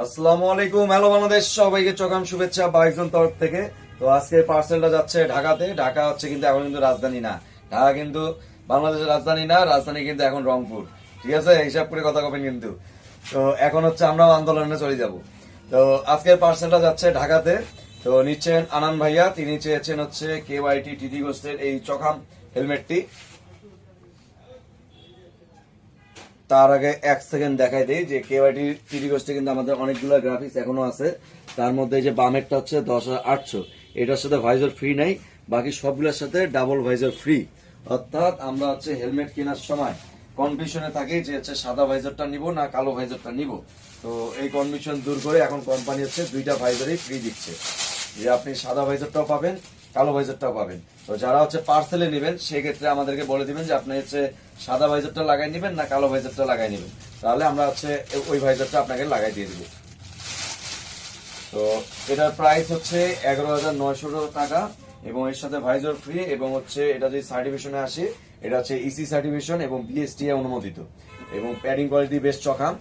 আসসালামু আলাইকুম, হ্যালো বাংলাদেশ, সবাইকে চকাম শুভেচ্ছা বাইকজন তরফ থেকে। তো আজকে পার্সেলটা যাচ্ছে ঢাকাতে। ঢাকা হচ্ছে কিন্তু এখন কিন্তু রাজধানী না। ঢাকা কিন্তু বাংলাদেশের রাজধানী না, রাজধানী কিন্তু এখন রংপুর। ঠিক আছে? হিসাব করে কথা কবেন কিন্তু। তো এখন হচ্ছে আমরাও আন্দোলনে চলে যাব। তো আজকের পার্সেলটা যাচ্ছে ঢাকাতে। তো নিচ্ছেন আনান ভাইয়া, তিনি চেয়েছেন হচ্ছে কে ওয়াইটি টিটি গোস্টের এই চকাম হেলমেটটি। তার আগে এক সেকেন্ড দেখাই দেই যে কেওয়াইটি টিভি গোষ্ঠী কিন্তু আমাদের অনেকগুলো গ্রাফিক্স এখনও আছে। তার মধ্যে এই যে বামেরটা হচ্ছে দশ হাজার আটশো। এটার সাথে ভাইজার ফ্রি নাই, বাকি সবগুলোর সাথে ডাবল ভাইজার ফ্রি অর্থাৎ আমরা হচ্ছে হেলমেট কেনার সময় কনফিউশনে থাকি যে হচ্ছে সাদা ভাইজারটা নিব না কালো ভাইজারটা নিব। তো এই কনফিউশন দূর করে এখন কোম্পানি হচ্ছে দুইটা ভাইজারই ফ্রি দিচ্ছে। যে আপনি সাদা ভাইজারটাও পাবেন কালো ভাইজারটাও পাবেন। তো যারা হচ্ছে পার্সেলে নেবেন, সেক্ষেত্রে আমাদেরকে বলে দিবেন যে আপনি হচ্ছে সাদা ভাইজারটা লাগাই নেবেন না কালো ভাইজারটা লাগাই নেবেন। তাহলে আমরা হচ্ছে ওই ভাইজারটা আপনাকে লাগাই দিয়ে দিব। তো এটার প্রাইস হচ্ছে এগারো হাজার নয়শো টাকা এবং এর সাথে ভাইজার ফ্রি এবং হচ্ছে এটা যদি সার্টিফিকেশনে আসে, এটা হচ্ছে ইসি সার্টিফিকেশন এবং বিএসটি অনুমোদিত। এবং প্যাডিং কোয়ালিটি বেশ চকাম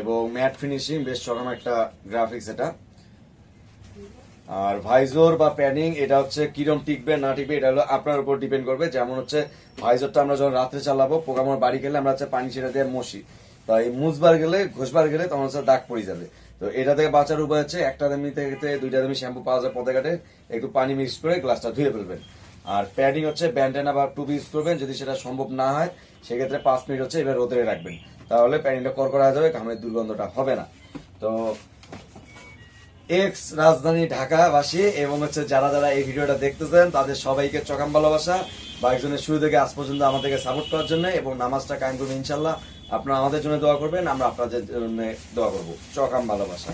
এবং ম্যাট ফিনিশিং বেশ চকাম একটা গ্রাফিক্স এটা। আর ভাইজোর বা প্যানিং, এটা হচ্ছে কিরম টিকবে, না টিকবে, এটা হলো আপনার উপর ডিপেন্ড করবে। যেমন হচ্ছে, ভাইজোরটা আমরা যখন রাত্রে চালাবো পোকামার বাড়ি গেলে আমরা হচ্ছে পানি ছেড়ে দিয়ে মশি। তাই মুছবার গেলে, ঘষবার গেলে তখন হচ্ছে দাগ পড়ে যাবে। তো এটা থেকে বাঁচার উপায় হচ্ছে, একটা দামি থেকে দুইটা দামি শ্যাম্পু পাওয়া যায় পথে ঘাটে, একটু পানি মিক্স করে গ্লাসটা ধুয়ে ফেলবেন। আর প্যাডিং হচ্ছে, ব্যান্ডেনা বা টুবি ইউজ করবেন, যদি সেটা সম্ভব না হয়, সেক্ষেত্রে পাঁচ মিনিট হচ্ছে এবার রোদে রাখবেন। তাহলে প্যাডিংটা করা হয়ে যাবে, ঘামের দুর্গন্ধটা হবে না। তো এক্স রাজধানী ঢাকাবাসী এবং হচ্ছে যারা যারা এই ভিডিওটা দেখতেছেন, তাদের সবাইকে চকাম ভালোবাসা বা একজনের শুরু থেকে আজ পর্যন্ত আমাদেরকে সাপোর্ট করার জন্য এবং নামাজটা কায়েম করবেন ইনশাল্লাহ আপনারা আমাদের জন্য দোয়া করবেন, আমরা আপনাদের জন্য দোয়া করব। চকাম ভালোবাসা।